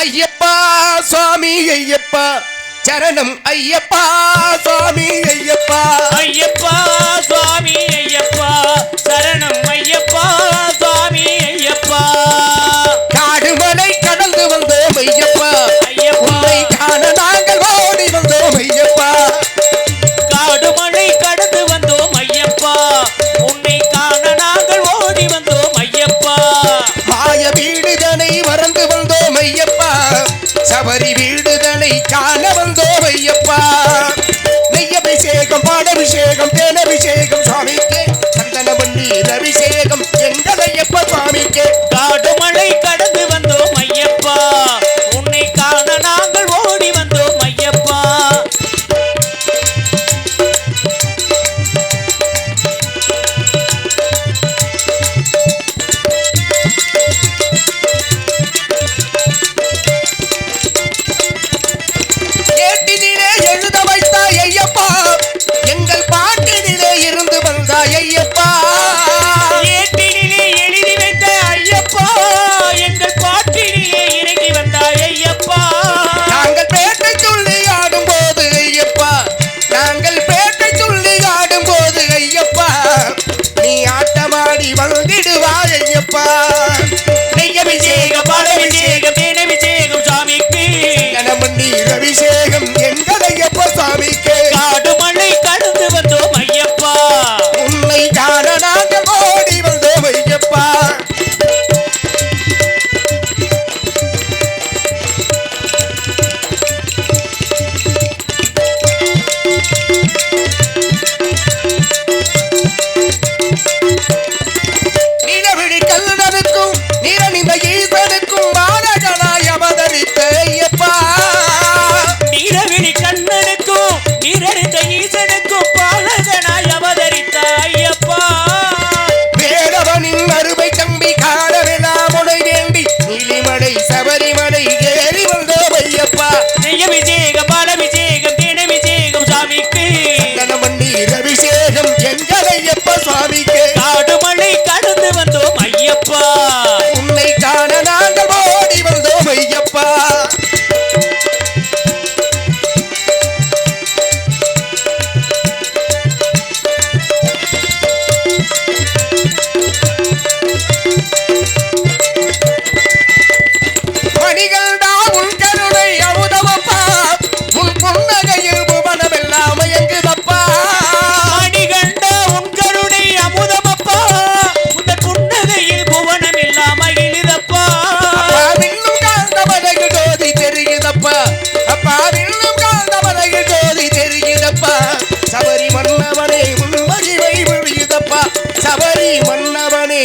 ஐயப்பா சுவாமி ஐயப்பா. சரணம் ஐயப்பா சுவாமி ஐயப்பா. சபரி இருந்து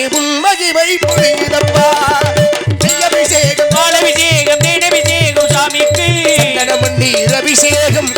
உன் மகிமை பொழிதப்பா அபிஷேகம் அபிஷேகம் தேடபிஷேகம் சாமிக்கு. நீர் அபிஷேகம்